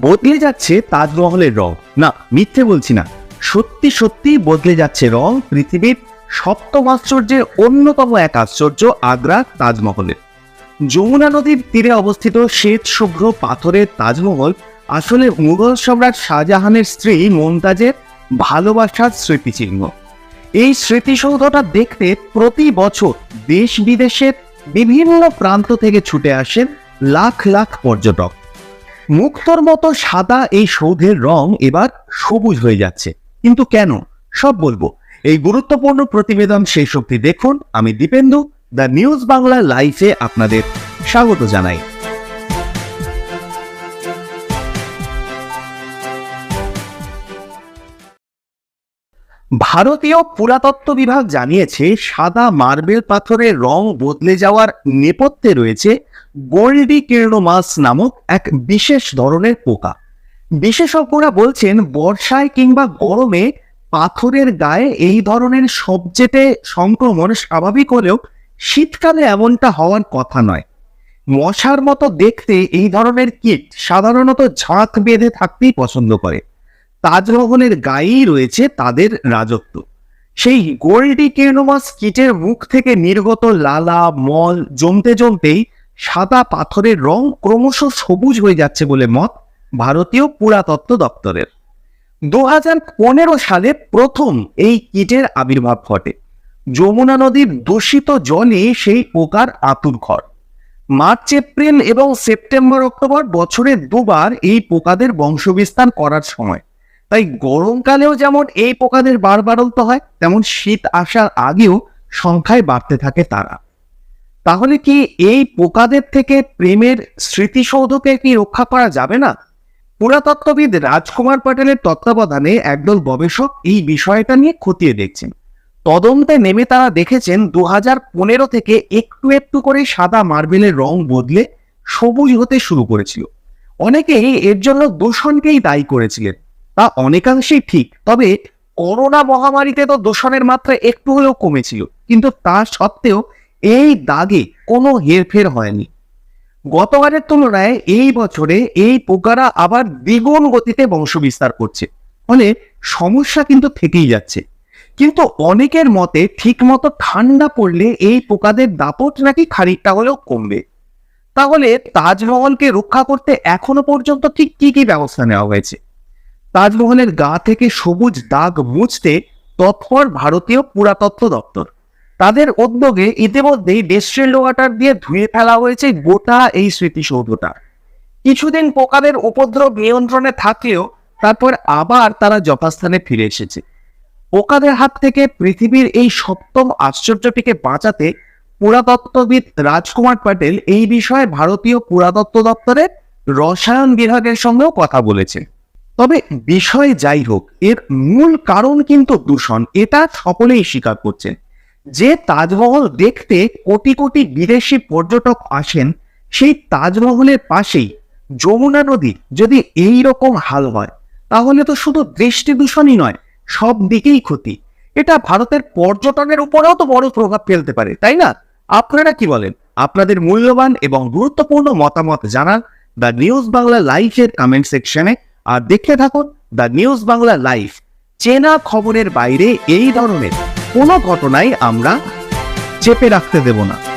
বদলে যাচ্ছে তাজমহলের রং। না, মিথ্যে বলছি না। সত্যি সত্যি বদলে যাচ্ছে রং পৃথিবীর সপ্তম আশ্চর্যের অন্যতম এক আশ্চর্য আগ্রা তাজমহলের। যমুনা নদীর তীরে অবস্থিত শ্বেত শুভ্র পাথরের তাজমহল আসলে মুঘল সম্রাট শাহজাহানের স্ত্রী মমতাজের ভালোবাসার স্মৃতিচিহ্ন। এই স্মৃতিসৌধটা দেখতে প্রতি বছর দেশ বিদেশের বিভিন্ন প্রান্ত থেকে ছুটে আসেন লাখ লাখ পর্যটক। মুক্তর মতো সাদা এই সৌধের রং এবার সবুজ হয়ে যাচ্ছে। কিন্তু কেন? সব বলব। এই গুরুত্বপূর্ণ প্রতিবেদন সেই শক্তি দেখুন। আমি দীপেন্দু, দ্য নিউজ বাংলা লাইফে আপনাদের স্বাগত জানাই। ভারতীয় পুরাতত্ত্ব বিভাগ জানিয়েছে, সাদা মার্বেল পাথরের রং বদলে যাওয়ার নেপথ্যে রয়েছে গোল্ডি কের্নোমাস নামক এক বিশেষ ধরনের পোকা। বিশেষজ্ঞরা বলছেন, বর্ষায় কিংবা গরমে পাথরের গায়ে এই ধরনের সবচেয়ে সংক্রমণ স্বাভাবিক হলেও শীতকালে এমনটা হওয়ার কথা নয়। মশার মতো দেখতে এই ধরনের কীট সাধারণত ঝাঁক বেঁধে থাকতেই পছন্দ করে। তাজমহলের গায়েই রয়েছে তাদের রাজত্ব। সেই গোল্ডি কেনোমাস কিটের মুখ থেকে নির্গত লালা, মল জমতে জমতেই সাদা পাথরের রং ক্রমশ সবুজ হয়ে যাচ্ছে বলে মত ভারতীয় পুরাতত্ত্ব দপ্তরের। দু সালে প্রথম এই কিটের আবির্ভাব ঘটে। যমুনা নদীর দূষিত জলে সেই পোকার আতুর ঘর। মার্চ, এপ্রিল এবং সেপ্টেম্বর, অক্টোবর বছরে দুবার এই পোকাদের বংশবিস্তার করার সময়। তাই গরমকালেও যেমন এই পোকাদের বাড়বাড়ন্ত হয়, তেমন শীত আসার আগেও সংখ্যায় বাড়তে থাকে তারা। তাহলে কি এই পোকাদের থেকে প্রেমের স্মৃতিসৌধকে কি রক্ষা করা যাবে না? পুরাতত্ত্ববিদ রাজকুমার প্যাটেলের তত্ত্বাবধানে একদল গবেষক এই বিষয়টা নিয়ে খতিয়ে দেখছেন। তদন্তে নেমে তারা দেখেছেন দু পনেরো থেকে একটু একটু করে সাদা মার্বেলের রং বদলে সবুজ হতে শুরু করেছিল। অনেকেই এর জন্য দূষণকেই দায়ী করেছিলেন। তা অনেকাংশেই ঠিক। তবে করোনা মহামারীতে তো দূষণের মাত্রা একটু হলেও কমেছিল। কিন্তু তা সত্ত্বেও এই দাগে কোনো হেরফের হয়নি। গতবারের তুলনায় এই বছরে এই পোকারা আবার দ্বিগুণ গতিতে বংশবিস্তার করছে। ফলে সমস্যা কিন্তু থেকেই যাচ্ছে। কিন্তু অনেকের মতে ঠিকমতো ঠান্ডা পড়লে এই পোকাদের দাপট নাকি খানিকটা হলেও কমবে। তাহলে তাজমহলকে রক্ষা করতে এখনও পর্যন্ত ঠিক কি কি ব্যবস্থা নেওয়া হয়েছে? তাজমহলের গা থেকে সবুজ দাগ মুছতে তৎপর ভারতীয় পুরাতত্ত্ব দপ্তর। তাদের উদ্যোগে ইতিমধ্যেই ডেস্ট্রিল ওয়াটার দিয়ে ধুয়ে ফেলা হয়েছে গোটা এই স্মৃতিসৌধটা। কিছুদিন পোকাদের উপদ্রব নিয়ন্ত্রণে থাকলেও তারপর আবার তারা যথাস্থানে ফিরে এসেছে। পোকাদের হাত থেকে পৃথিবীর এই সপ্তম আশ্চর্যটিকে বাঁচাতে পুরাতত্ত্ববিদ রাজকুমার প্যাটেল এই বিষয়ে ভারতীয় পুরাতত্ত্ব দপ্তরের রসায়ন বিভাগের সঙ্গেও কথা বলেছেন। তবে বিষয় যাই হোক, এর মূল কারণ কিন্তু দূষণ, এটা সকলেই স্বীকার করছেন। যে তাজমহল দেখতে কোটি কোটি বিদেশি পর্যটক আসেন, সেই তাজমহলের পাশেই যমুনা নদী যদি এই রকম হাল হয়, তাহলে তো শুধু দৃষ্টি দূষণই নয়, সব দিকেই ক্ষতি। এটা ভারতের পর্যটনের উপরেও তো বড় প্রভাব ফেলতে পারে, তাই না? আপনারা কি বলেন? আপনাদের মূল্যবান এবং গুরুত্বপূর্ণ মতামত জানান দ্য নিউজ বাংলা লাইভের কমেন্ট সেকশনে আর দেখতে থাকুন দ্য নিউজ বাংলা লাইভ চেনা খবরের বাইরে এই ধরনের কোনো ঘটনাই আমরা চেপে রাখতে দেব না।